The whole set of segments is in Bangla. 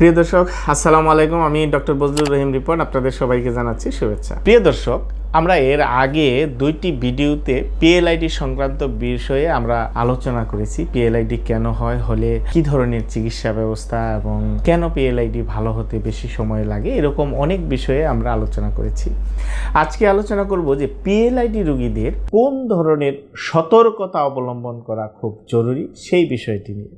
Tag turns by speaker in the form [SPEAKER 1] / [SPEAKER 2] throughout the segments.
[SPEAKER 1] প্রিয় দর্শক, আসসালামু আলাইকুম। আমি ডক্টর বজলুর রহিম রিপন আপনাদের সবাইকে জানাচ্ছি শুভেচ্ছা। প্রিয় দর্শক, আমরা এর আগে দুইটি ভিডিওতে পিএলআইডি সংক্রান্ত বিষয়ে আমরা আলোচনা করেছি। পিএলআইডি কেন হয়, হলে কি ধরনের চিকিৎসা ব্যবস্থা এবং কেন পিএলআইডি ভালো হতে বেশি সময় লাগে, এরকম অনেক বিষয়ে আমরা আলোচনা করেছি। আজকে আলোচনা করব যে পিএলআইডি রোগীদের কোন ধরনের সতর্কতা অবলম্বন করা খুব জরুরি সেই বিষয়টি নিয়ে।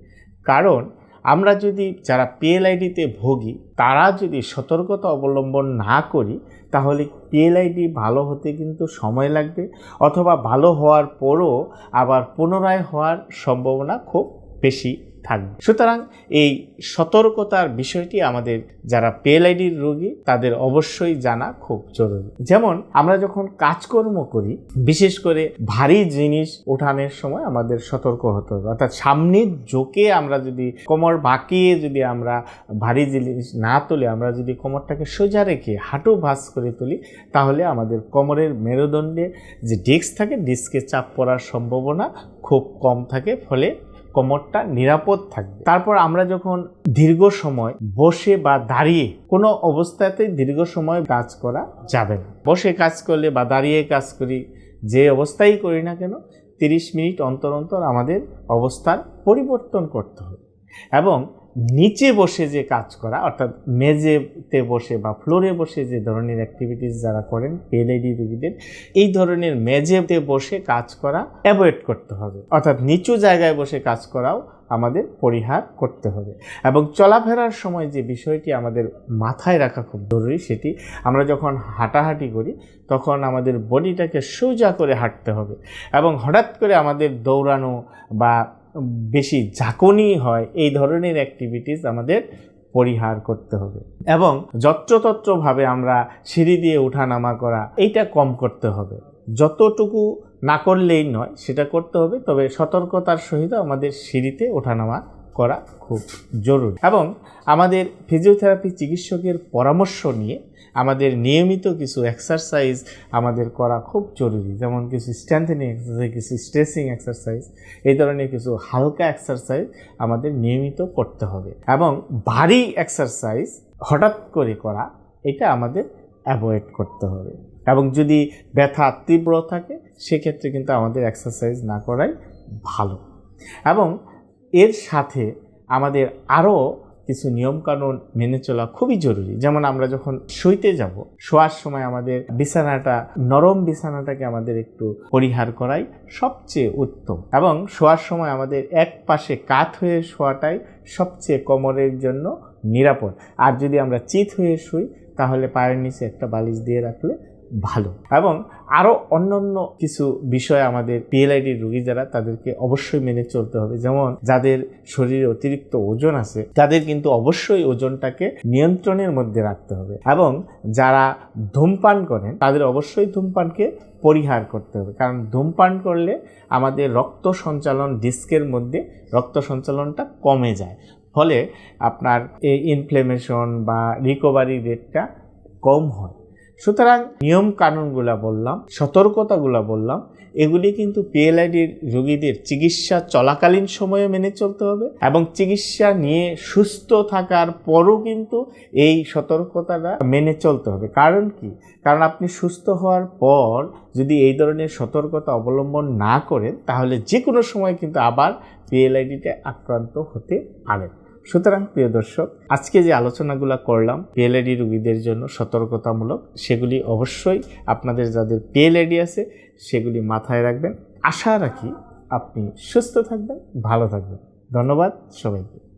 [SPEAKER 1] কারণ আমরা যদি যারা পিএলআইডিতে ভোগী, তারা যদি সতর্কতা অবলম্বন না করি, তাহলে পিএলআইডি ভালো হতে কিন্তু সময় লাগবে অথবা ভালো হওয়ার পরও আবার পুনরায় হওয়ার সম্ভাবনা খুব বেশি। থাকবে। সুতরাং এই সতর্কতার বিষয়টি আমাদের যারা পিএলআইডির রোগী, তাদের অবশ্যই জানা খুব জরুরি। যেমন আমরা যখন কাজকর্ম করি, বিশেষ করে ভারী জিনিস ওঠানোর সময় আমাদের সতর্ক হতে হবে। অর্থাৎ সামনের জোকে আমরা যদি, কোমর বাঁকিয়ে যদি আমরা ভারী জিনিস না তুলে, আমরা যদি কোমরটাকে সোজা রেখে হাঁটু ভাঁজ করে তুলি, তাহলে আমাদের কোমরের মেরুদণ্ডে যে ডিস্ক থাকে ডিস্কে চাপ পড়ার সম্ভাবনা খুব কম থাকে। ফলে কোমরটা নিরাপদ থাকবে। তারপর আমরা যখন দীর্ঘ সময় বসে বা দাঁড়িয়ে কোনো অবস্থাতেই দীর্ঘ সময় কাজ করা যাবে না। বসে কাজ করলে বা দাঁড়িয়ে কাজ করি, যে অবস্থাই করি না কেন, তিরিশ মিনিট অন্তর অন্তর আমাদের অবস্থার পরিবর্তন করতে হবে। এবং নিচে বসে যে কাজ করা, অর্থাৎ মেঝেতে বসে বা ফ্লোরে বসে যে ধরনের অ্যাক্টিভিটিস যারা করেন পিএলআইডি রুগীদের, এই ধরনের মেঝেতে বসে কাজ করা অ্যাভয়েড করতে হবে। অর্থাৎ নিচু জায়গায় বসে কাজ করাও আমাদের পরিহার করতে হবে। এবং চলাফেরার সময় যে বিষয়টি আমাদের মাথায় রাখা খুব জরুরি সেটি, আমরা যখন হাঁটাহাঁটি করি, তখন আমাদের বডিটাকে সোজা করে হাঁটতে হবে। এবং হঠাৎ করে আমাদের দৌড়ানো বা বেশি ঝাঁকুনি হয়, এই ধরনের অ্যাক্টিভিটিস আমাদের পরিহার করতে হবে। এবং যত্রতত্রভাবে আমরা সিঁড়ি দিয়ে ওঠানামা করা, এইটা কম করতে হবে। যতটুকু না করলেই নয়, সেটা করতে হবে, তবে সতর্কতার সহিত আমাদের সিঁড়িতে ওঠানামা করা খুব জরুরি। এবং আমাদের ফিজিওথেরাপি চিকিৎসকের পরামর্শ নিয়ে আমাদের নিয়মিত কিছু এক্সারসাইজ আমাদের করা খুব জরুরি। যেমন কিছু স্ট্রেংথেনিং এক্সারসাইজ কিছু স্ট্রেসিং এক্সারসাইজ এই ধরনের কিছু হালকা এক্সারসাইজ আমাদের নিয়মিত করতে হবে। এবং ভারী এক্সারসাইজ হঠাৎ করে করা, এটা আমাদের অ্যাভয়েড করতে হবে। এবং যদি ব্যথা তীব্র থাকে, সেক্ষেত্রে কিন্তু আমাদের এক্সারসাইজ না করাই ভালো। এবং এর সাথে আমাদের আরও কিছু নিয়মকানুন মেনে চলা খুবই জরুরি। যেমন আমরা যখন শুইতে যাব, শোয়ার সময় আমাদের বিছানাটা, নরম বিছানাটাকে আমাদের একটু পরিহার করাই সবচেয়ে উত্তম। এবং শোয়ার সময় আমাদের এক পাশে কাত হয়ে শোয়াটাই সবচেয়ে কোমরের জন্য নিরাপদ। আর যদি আমরা চিত হয়ে শুই, তাহলে পায়ের নিচে একটা বালিশ দিয়ে রাখলে ভালো। এবং আরও অন্যান্য কিছু বিষয় আমাদের পিএলআইডি রুগী যারা, তাদেরকে অবশ্যই মেনে চলতে হবে। যেমন, যাদের শরীরে অতিরিক্ত ওজন আছে, তাদের কিন্তু অবশ্যই ওজনটাকে নিয়ন্ত্রণের মধ্যে রাখতে হবে। এবং যারা ধূমপান করেন, তাদের অবশ্যই ধূমপানকে পরিহার করতে হবে। কারণ ধূমপান করলে আমাদের রক্ত সঞ্চালন ডিস্কের মধ্যে রক্ত সঞ্চালনটা কমে যায়। ফলে আপনার এই ইনফ্লেমেশন বা রিকভারি রেটটা কম হয়। সুতরাং নিয়ম কানুনগুলা বললাম, সতর্কতাগুলা বললাম, এগুলি কিন্তু পিএলআইডির রোগীদের চিকিৎসা চলাকালীন সময়ে মেনে চলতে হবে এবং চিকিৎসা নিয়ে সুস্থ থাকার পরও কিন্তু এই সতর্কতাটা মেনে চলতে হবে। কারণ কি? কারণ আপনি সুস্থ হওয়ার পর যদি এই ধরনের সতর্কতা অবলম্বন না করেন, তাহলে যে কোনো সময় কিন্তু আবার পিএলআইডিতে আক্রান্ত হতে পারেন। সুতরাং, প্রিয় দর্শক, আজকে যে আলোচনাগুলো করলাম পিএলআইডি রুগীদের জন্য সতর্কতামূলক, সেগুলি অবশ্যই আপনাদের যাদের পিএলআইডি আছে, সেগুলি মাথায় রাখবেন। আশা রাখি আপনি সুস্থ থাকবেন, ভালো থাকবেন। ধন্যবাদ সবাইকে।